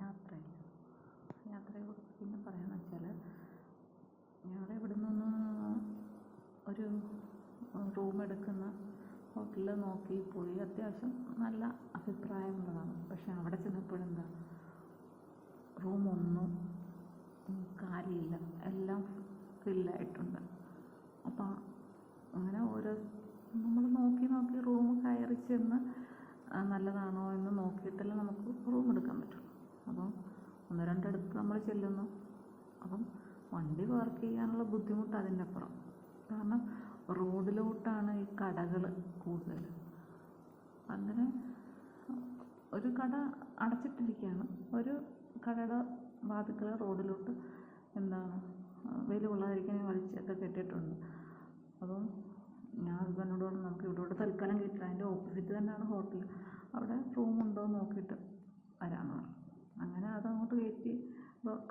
യാത്രയിൽ യാത്രയെക്കുറിച്ച് പിന്നെ പറയാമെന്ന് വെച്ചാൽ ഞങ്ങൾ ഇവിടെ നിന്ന് ഒരു റൂം എടുക്കുന്ന ഹോട്ടലിൽ നോക്കി പോയി. അത്യാവശ്യം നല്ല അഭിപ്രായമുള്ളതാണ്. പക്ഷേ അവിടെ ചെന്നപ്പോഴെന്താ റൂമൊന്നും കാലിയില്ല എല്ലാം ഫില്ലായിട്ടുണ്ട്. അപ്പം അങ്ങനെ ഓരോ നമ്മൾ നോക്കി നോക്കി റൂം കയറി ചെന്ന് നല്ലതാണോ എന്ന് നോക്കിയിട്ടല്ലേ നമുക്ക് റൂം എടുക്കാൻ പറ്റുള്ളൂ അപ്പം ഒന്ന് രണ്ടിടത്ത് നമ്മൾ ചെല്ലുന്നു. അപ്പം വണ്ടി പാർക്ക് ചെയ്യാനുള്ള ബുദ്ധിമുട്ട് അതിന്റെ അപ്പുറം. കാരണം റോഡിലോട്ടാണ് ഈ കടകൾ കൂടുതൽ അങ്ങനെ ഒരു കട അടച്ചിട്ടിരിക്കുകയാണ് ഒരു കടയുടെ വാതിക്കൽ റോഡിലോട്ട് എന്താണ് വെയിലുകൊള്ളാതിരിക്കാൻ വലിച്ചൊക്കെ കെട്ടിയിട്ടുണ്ട്. അപ്പം ഞാൻ ഹസ്ബൻഡിനോട് പറഞ്ഞു നമുക്ക് ഇവിടോട്ട് തൽക്കാലം കയറ്റില്ല അതിന്റെ ഓപ്പോസിറ്റ് തന്നെയാണ് ഹോട്ടൽ അവിടെ റൂമുണ്ടോ നോക്കിയിട്ട് വരാമെന്ന് പറഞ്ഞു. അങ്ങനെ അതങ്ങോട്ട് കയറ്റി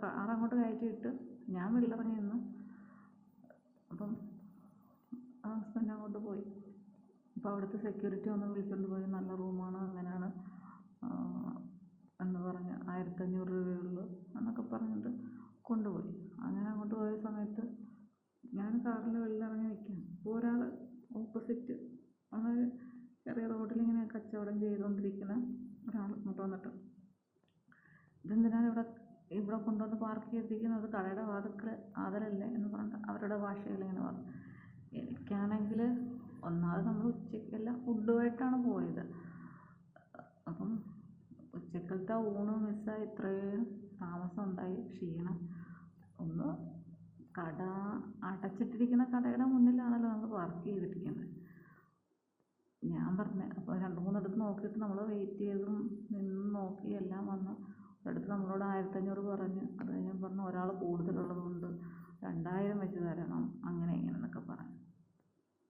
കാർ അങ്ങോട്ട് കയറ്റിയിട്ട് ഞാൻ വെളിയിലിറങ്ങി നിന്ന് അപ്പം ഹസ്ബൻഡ് അങ്ങോട്ട് പോയി. അപ്പോൾ അവിടുത്തെ സെക്യൂരിറ്റി വന്ന് വിളിച്ചുകൊണ്ട് പോയി. നല്ല റൂമാണ് അങ്ങനെയാണ് എന്ന് പറഞ്ഞ് ആയിരത്തഞ്ഞൂറ് രൂപയുള്ളൂ എന്നൊക്കെ പറഞ്ഞിട്ട് കൊണ്ടുപോയി. അങ്ങനെ അങ്ങോട്ട് പോയ സമയത്ത് ഞാൻ കാറിൽ വെളിയിലിറങ്ങി നിൽക്കുകയാണ്. അപ്പോൾ ഒരാൾ ഓപ്പോസിറ്റ്. ആ ചെറിയ റോഡിലിങ്ങനെ കച്ചവടം ചെയ്തുകൊണ്ടിരിക്കുന്ന ഒരാൾ ഇങ്ങോട്ട് വന്നിട്ട്. ഇതെന്തിനാണ് ഇവിടെ ഇവിടെ കൊണ്ടുവന്ന് പാർക്ക് ചെയ്തിരിക്കുന്നത്? കടയുടെ വാതിക്കൽ ആദരല്ലേ എന്ന് പറഞ്ഞിട്ട് അവരുടെ ഭാഷയിൽ ഇങ്ങനെ പറഞ്ഞു. എനിക്കാണെങ്കിൽ ഒന്നാമത് നമ്മൾ ഉച്ചയ്ക്കെല്ലാം ഫുഡുമായിട്ടാണ് പോയത്. അപ്പം ഉച്ചക്കലത്തെ ഊണ് മിസ്സായി ഇത്രയും താമസം ഉണ്ടായി. ക്ഷീണം. ഒന്ന് കട അടച്ചിട്ടിരിക്കുന്ന കടയുടെ മുന്നിലാണല്ലോ നമ്മൾ വർക്ക് ചെയ്തിരിക്കുന്നത്. ഞാൻ പറഞ്ഞു അപ്പോൾ രണ്ട് മൂന്നിടത്ത് നോക്കിയിട്ട് നമ്മൾ വെയിറ്റ് ചെയ്തും നിന്ന് നോക്കി എല്ലാം വന്നു. ഒരിടത്ത് നമ്മളോട് ആയിരത്തഞ്ഞൂറ് പറഞ്ഞു അത് കഴിഞ്ഞ് പറഞ്ഞു ഒരാൾ കൂടുതലുള്ളതുകൊണ്ട് രണ്ടായിരം വെച്ച് തരണം അങ്ങനെ ഇങ്ങനെ എന്നൊക്കെ പറഞ്ഞു.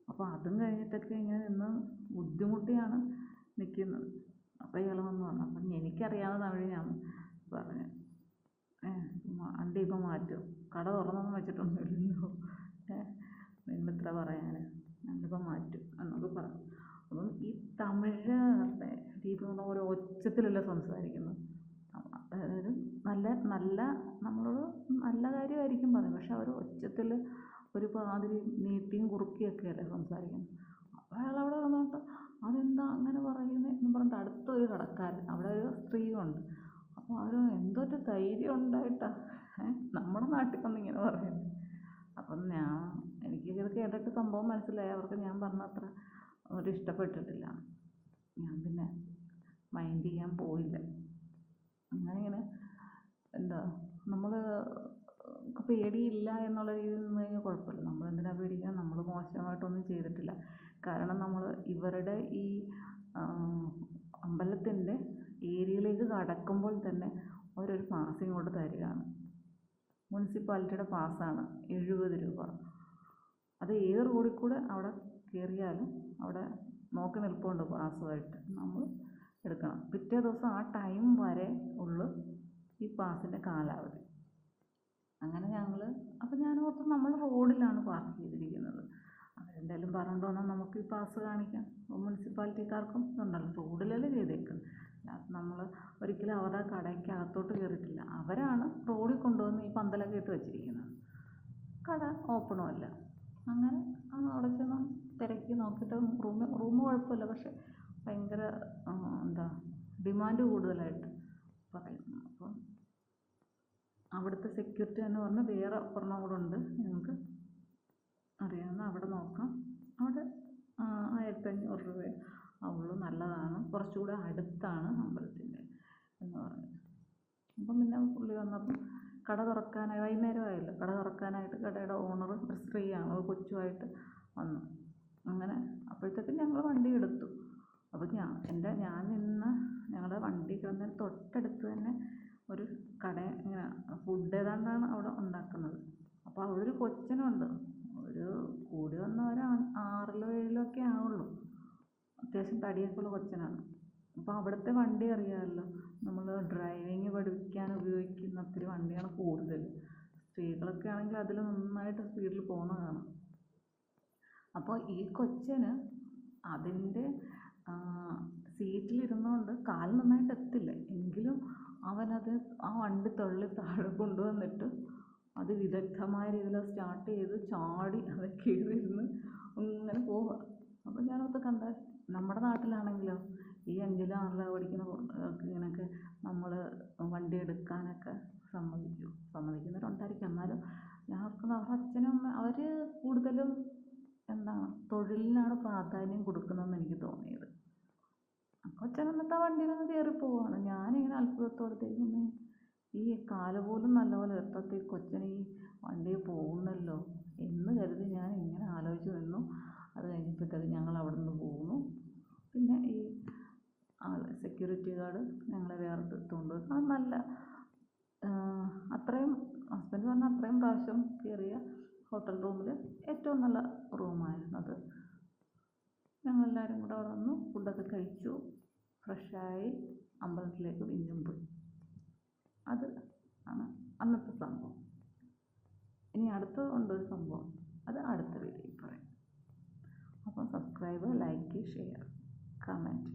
അപ്പോൾ അതും കഴിഞ്ഞിട്ടൊക്കെ ഇങ്ങനെ നിന്ന് ബുദ്ധിമുട്ടിയാണ് നിൽക്കുന്നത് അപ്പോൾ ഇയാൾ വന്ന് പറഞ്ഞു അപ്പം എനിക്കറിയാവുന്ന തമിഴ് ഞാൻ പറഞ്ഞു വണ്ടി ഇപ്പം മാറ്റും. കട തുറന്നൊന്നും വെച്ചിട്ടൊന്നുമില്ലല്ലോ. ഇത്ര പറയാൻ ഞങ്ങളിപ്പോൾ മാറ്റും എന്നൊക്കെ പറഞ്ഞു അപ്പം ഈ തമിഴരുടെ രീതി എന്ന് ഓരോ ഒച്ചത്തിലല്ല സംസാരിക്കുന്നത് അതായത് നല്ല നല്ല നമ്മളോട് നല്ല കാര്യമായിരിക്കും പറയുന്നത്. പക്ഷെ അവർ ഒച്ചത്തിൽ ഒരു പാതിരി നീട്ടിയും കുറുക്കിയൊക്കെയല്ലേ സംസാരിക്കുന്നത്. അപ്പോൾ അയാൾ അവിടെ വന്നിട്ട് അതെന്താ അങ്ങനെ പറയുന്നത് എന്ന് പറഞ്ഞിട്ട് അടുത്തൊരു കടക്കാരൻ അവിടെ ഒരു സ്ത്രീയുണ്ട്. അപ്പോൾ അവർ എന്തൊരു ധൈര്യം ഉണ്ടായിട്ടാണ് നമ്മുടെ നാട്ടിൽ വന്നിങ്ങനെ പറയുന്നത് അപ്പം ഞാൻ എനിക്ക് ഇത് കേട്ടിട്ട് സംഭവം മനസ്സിലായി. അവർക്ക് ഞാൻ പറഞ്ഞത്ര ഒരു ഇഷ്ടപ്പെട്ടിട്ടില്ല. ഞാൻ പിന്നെ മൈൻഡ് ചെയ്യാൻ പോയില്ല. അങ്ങനെ ഇങ്ങനെ എന്താ നമ്മൾ പേടിയില്ല എന്നുള്ള രീതിയിൽ നിന്ന് കഴിഞ്ഞാൽ കുഴപ്പമില്ല. നമ്മൾ എന്തിനാ പേടിക്കുക നമ്മൾ മോശമായിട്ടൊന്നും ചെയ്തിട്ടില്ല. കാരണം നമ്മൾ ഇവരുടെ ഈ അമ്പലത്തിന്റെ ഏരിയയിലേക്ക് കടക്കുമ്പോൾ തന്നെ അവരൊരു പാസ് ഇങ്ങോട്ട് തരികയാണ്. മുനിസിപ്പാലിറ്റിയുടെ പാസ്സാണ് എഴുപത് രൂപ. അത് ഏത് റോഡിൽ കൂടെ അവിടെ കയറിയാലും അവിടെ നോക്കി നിൽപ്പുണ്ട് പാസ്സുമായിട്ട് നമ്മൾ എടുക്കണം. പിറ്റേ ദിവസം ആ ടൈം വരെ ഉള്ളു ഈ പാസിന്റെ കാലാവധി. അങ്ങനെ ഞങ്ങൾ അപ്പോൾ ഞാൻ ഓർത്തു നമ്മൾ റോഡിലാണ് പാർക്ക് ചെയ്തിരിക്കുന്നത്. അവരെന്തായാലും വന്നാൽ നമുക്ക് ഈ പാസ് കാണിക്കാം. മുനിസിപ്പാലിറ്റിക്കാർക്കും ഇതുണ്ടല്ലോ. റോഡിലല്ലേ ചെയ്തേക്കുന്നത്. നമ്മൾ ഒരിക്കലും അവരുടെ കടയ്ക്ക് അകത്തോട്ട് കയറിയിട്ടില്ല അവരാണ് റോഡിൽ കൊണ്ടുവന്ന് ഈ പന്തലൊക്കെ ഇട്ട് വെച്ചിരിക്കുന്നത്. കട ഓപ്പണും അല്ല. അങ്ങനെ അവിടെ ചെന്ന് തിരക്കി നോക്കിയിട്ട് റൂം റൂം കുഴപ്പമില്ല. പക്ഷെ ഭയങ്കര എന്താ ഡിമാൻഡ് കൂടുതലായിട്ട് പറയുന്നു. അപ്പം അവിടുത്തെ സെക്യൂരിറ്റി എന്ന് പറഞ്ഞാൽ വേറെ ഒരെണ്ണം കൂടെ ഉണ്ട് ഞങ്ങൾക്ക് അറിയാവുന്ന അവിടെ നോക്കാം അവിടെ ആയിരത്തഞ്ഞൂറ് രൂപ ആവുള്ളൂ നല്ലതാണ് കുറച്ചുകൂടെ അടുത്താണ് അമ്പലത്തിന്റെ എന്ന് പറഞ്ഞത്. അപ്പം പിന്നെ പുള്ളി വന്നപ്പം കട തുറക്കാനായി വൈകുന്നേരമായല്ലോ കട തുറക്കാനായിട്ട് കടയുടെ ഓണർ ഒരു സ്ത്രീയാണ് ഒരു കൊച്ചുമായിട്ട് വന്നു. അങ്ങനെ അപ്പോഴത്തേക്കും ഞങ്ങൾ വണ്ടി എടുത്തു. അപ്പോൾ ഞാൻ എന്റെ ഞാൻ നിന്ന് ഞങ്ങളുടെ വണ്ടി കിടന്ന തൊട്ടടുത്ത് തന്നെ ഒരു കട ഇങ്ങനെ ഫുഡ് ഏതാണ്ടാണ് അവിടെ ഉണ്ടാക്കുന്നത്. അപ്പോൾ അവിടെ ഒരു കൊച്ചനുണ്ട്. ഒരു കൂടി വന്ന ആറിലോ ഏഴിലോ ഒക്കെ ആവുള്ളൂ. അത്യാവശ്യം തടിയൊക്കെ ഉള്ള കൊച്ചനാണ്. അപ്പോൾ അവിടുത്തെ വണ്ടി അറിയാമല്ലോ നമ്മൾ ഡ്രൈവിങ് പഠിക്കാൻ ഉപയോഗിക്കുന്ന ഒത്തിരി വണ്ടിയാണ് കൂടുതൽ. സ്ത്രീകളൊക്കെ ആണെങ്കിൽ അതിൽ നന്നായിട്ട് സ്പീഡിൽ പോകുന്നത് കാണാം. അപ്പോൾ ഈ കൊച്ചന് അതിന്റെ സീറ്റിലിരുന്നുകൊണ്ട് കാൽ നന്നായിട്ട് എത്തില്ല. എങ്കിലും അവനത് ആ വണ്ടി തള്ളി താഴെ കൊണ്ടുവന്നിട്ട് അത് വിദഗ്ധമായ രീതിയിൽ സ്റ്റാർട്ട് ചെയ്ത് ചാടി അത് കയറിയിരുന്ന് ഇങ്ങനെ പോവുക അപ്പോൾ ഞാനത് കണ്ട നമ്മുടെ നാട്ടിലാണെങ്കിലോ ഈ അഞ്ചിലും ആറിലും പഠിക്കുന്ന ഇങ്ങനെയൊക്കെ നമ്മൾ വണ്ടി എടുക്കാനൊക്കെ സമ്മതിക്കും. സമ്മതിക്കുന്നവരുണ്ടായിരിക്കും. എന്നാലും ഞാൻ ഓർക്കുന്നത് അവരുടെ അച്ഛനും അമ്മ അവർ കൂടുതലും എന്താണ് തൊഴിലിനാണ് പ്രാധാന്യം കൊടുക്കുന്നതെന്ന് എനിക്ക് തോന്നിയത്. എന്നിട്ട് ആ കേറി കയറി പോവുകയാണ് ഞാനിങ്ങനെ അത്ഭുതത്തോടെ ദൈവമേ ഈ കാൽ പോലും നല്ലപോലെ എത്താത്ത ഈ കൊച്ചൻ ഈ വണ്ടിയിൽ പോകുന്നല്ലോ എന്ന് കരുതി ഞാൻ ഇങ്ങനെ ആലോചിച്ച് നിന്നു. അത് കഴിഞ്ഞപ്പോഴത്തേക്ക് ഞങ്ങൾ അവിടെ നിന്ന് പോന്നു പിന്നെ ഈ ആൾ സെക്യൂരിറ്റി ഗാർഡ് ഞങ്ങളെ വേറൊരു എടുത്തുകൊണ്ട് അത് നല്ല അത്രയും ഹസ്ബൻഡ് പറഞ്ഞ അത്രയും പ്രാവശ്യം കയറിയ ഹോട്ടൽ റൂമിൽ ഏറ്റവും നല്ല റൂമായിരുന്നു അത്. ഞങ്ങളെല്ലാവരും കൂടെ അവിടെ വന്നു ഫുഡൊക്കെ കഴിച്ചു ഫ്രഷായി അമ്പലത്തിലേക്ക് വീണ്ടും പോയി. അത് ആണ് അന്നത്തെ സംഭവം. ഇനി അടുത്തത് കൊണ്ടൊരു സംഭവം. അത് അടുത്ത വീഡിയോയിൽ പറയാം. അപ്പം സബ്സ്ക്രൈബ് ലൈക്ക് ഷെയർ കമന്റ്